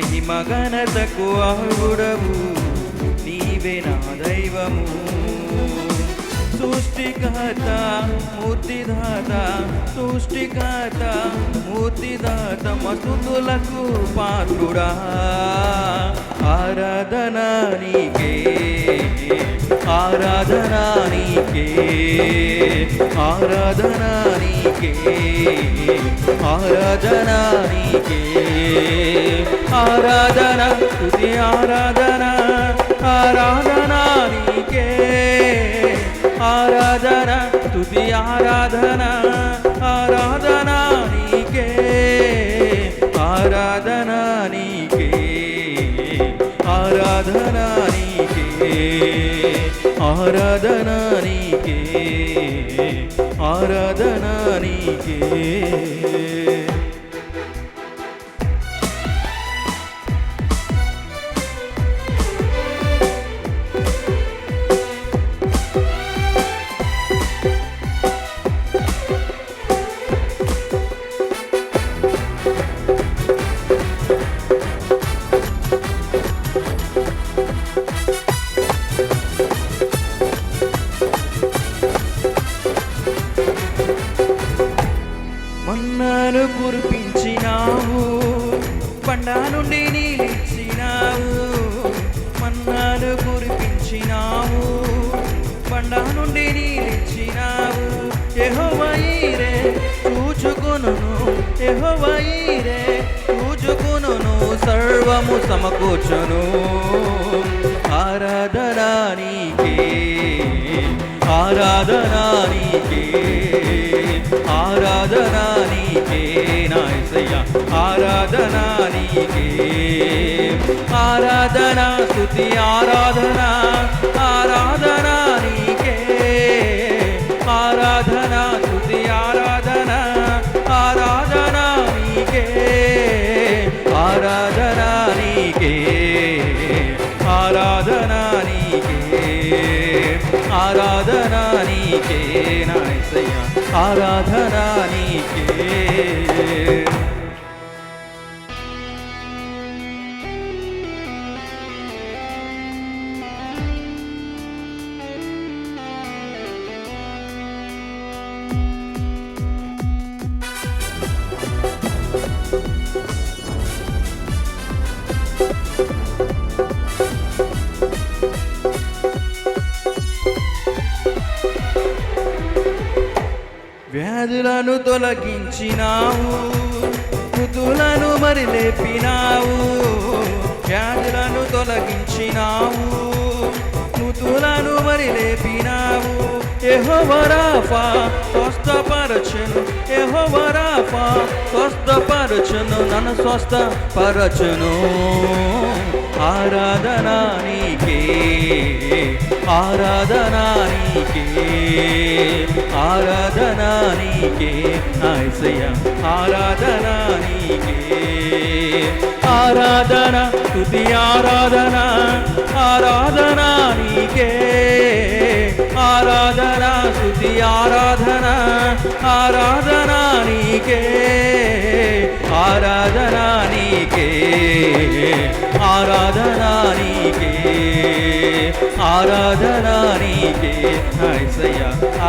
ఘనతకు అర్హుడవు నీవే నా దైవము. సృష్టికర్త మూర్తిదాత సృష్టికర్త మూర్తిదాత మస్తుతులకు పాత్రుడా. ఆరాధనా నీకు ఆరాధనా నీకే ఆరాధనా నీకే ఆరాధనా నీకే ఆరాధన తుది ఆరాధన ఆరాధనా నీకే ఆరాధన తుది ఆరాధన ఆరాధన. నీకే ఆరాధన నీకే ఆరాధన మన్నాను కురిపించినావు. పండా నుండి నీలిచ్చినావు. ఎహోవైరే చూచుకును ఎహోవైరే కూచుకును సర్వము సమకూర్చును. ఆరాధనా నీకే ఆరాధనా నీకే ఆరాధనా నాయసయ్య ఆరాధనా నీకే. ఆరాధనా స్థుతి ఆరాధనా ఆరాధనా నీకే. ఆరాధనా స్థుతి ఆరాధనా ఆరాధనా నీకే. ఆరాధనా నీకే. ఆరాధనా నీకే. ఆరాధనా నీకే. నాయసయ్య ఆరాధనా నీకే. వ్యాధులను తొలగించినావు మృతులను మరి లేపినావు వ్యాధులను తొలగించినావు మృతులను మరి లేపినావు ఎహోవరాఫా స్వస్థపరచును ఎహోవరాఫా స్వస్థపరచును నన్ను స్వస్థపరచును. ఆరాధనా నీకే ఆరాధనా నీకే ఆరాధనా నీకే ఐసయ్య ఆరాధనా నీకే. ఆరాధన తుది ఆరాధన ఆరాధనా నీకే ఆరాధన స్తుతి ఆరాధన ఆరాధన నీకే ఆరాధన నీకే. ఆరాధన నీకే ఆరాధన నీకే ఐసయ్య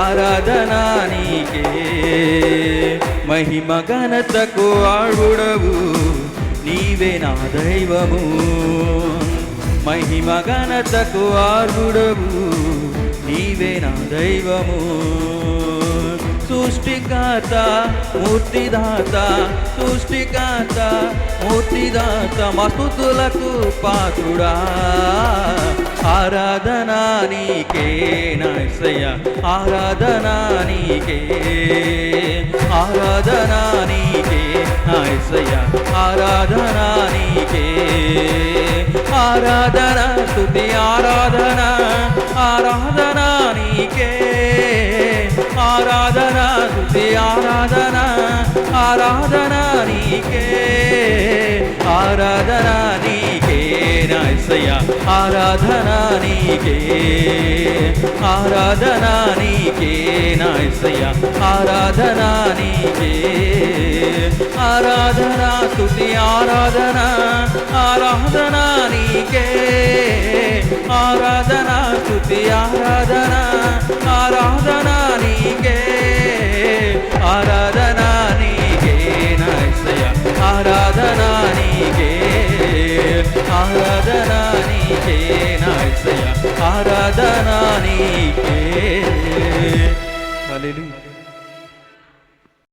ఆరాధన నీకే మహిమ ఘనతకు ఆడుడవు నీవే నా దైవము. మహిమ ఘనతకు ఆర్గుడవు నీవే నా దైవము. సృష్టికాత మూర్తిదాత సృష్టికాత మూర్తిదాత మస్తుతులకు పాత్రుడా. ఆరాధనా నీకే నాయసయ్య ఆరాధనా నీకే. ఆరాధనా నీకే నాయసయ్య ఆరాధనా నీకే. ఆరాధన స్తుతి ఆరాధన ఆరాధనా నీకే. ఆరాధన నీకే ఆరాధన నీకే నైసయ ఆరాధన నీకే ఆరాధన నీకే నైసయ ఆరాధన నీకే ఆరాధన స్తుతి ఆరాధన ఆరాధన నీకే ఆరాధన స్తుతి ఆరాధన ఆరాధనా నీకే.